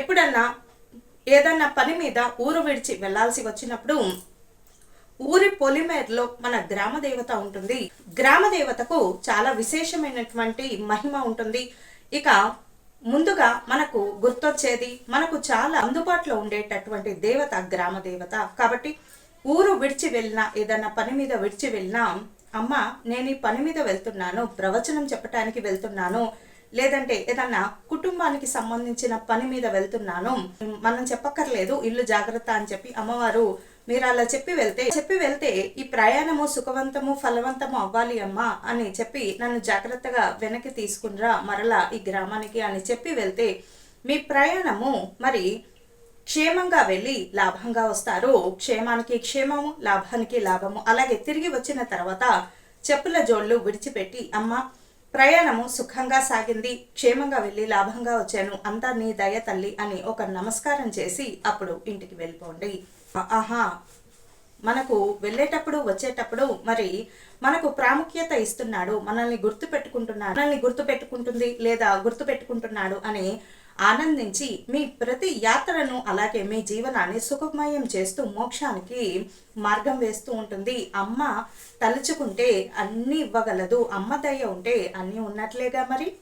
ఎప్పుడన్నా ఏదన్నా పని మీద ఊరు విడిచి వెళ్ళాల్సి వచ్చినప్పుడు ఊరి పొలిమేరలో మన గ్రామ దేవత ఉంటుంది. గ్రామ దేవతకు చాలా విశేషమైనటువంటి మహిమ ఉంటుంది. ఇక ముందుగా మనకు గుర్తొచ్చేది మనకు చాలా అందుబాటులో ఉండేటటువంటి దేవత గ్రామ దేవత. కాబట్టి ఊరు విడిచి వెళ్ళినా ఏదన్నా పని మీద విడిచి వెళ్ళినా అమ్మ నేను ఈ పని మీద వెళ్తున్నాను ప్రవచనం చెప్పటానికి వెళ్తున్నాను లేదంటే ఏదన్నా కుటుంబానికి సంబంధించిన పని మీద వెళ్తున్నాను మనం చెప్పక్కర్లేదు ఇల్లు జాగ్రత్త అని చెప్పి అమ్మవారు మీరు అలా చెప్పి వెళ్తే చెప్పి వెళ్తే ఈ ప్రయాణము సుఖవంతము ఫలవంతము అవ్వాలి అమ్మా అని చెప్పి నన్ను జాగ్రత్తగా వెనక్కి తీసుకునిరా మరలా ఈ గ్రామానికి అని చెప్పి వెళ్తే మీ ప్రయాణము మరి క్షేమంగా వెళ్ళి లాభంగా వస్తారు. క్షేమానికి క్షేమము లాభానికి లాభము. అలాగే తిరిగి వచ్చిన తర్వాత చెప్పుల జోళ్ళు విడిచిపెట్టి అమ్మ ప్రయాణము సుఖంగా సాగింది క్షేమంగా వెళ్ళి లాభంగా వచ్చాను. అంతా నీ దయ తల్లి అని ఒక నమస్కారం చేసి అప్పుడు ఇంటికి వెళ్ళిపోండి. ఆహా మనకు వెళ్ళేటప్పుడు వచ్చేటప్పుడు మరి మనకు ప్రాముఖ్యత ఇస్తున్నాడు మనల్ని గుర్తు పెట్టుకుంటున్నాడు మనల్ని గుర్తు పెట్టుకుంటుంది లేదా గుర్తు పెట్టుకుంటున్నాడు అని ఆనందించి మీ ప్రతి యాత్రను అలాగే మీ జీవనాన్ని సుఖమయం చేస్తూ మోక్షానికి మార్గం వేస్తూ ఉంటుంది. అమ్మ తలుచుకుంటే అన్నీ ఇవ్వగలదు. అమ్మ దయ ఉంటే అన్నీ ఉన్నట్లేగా మరి?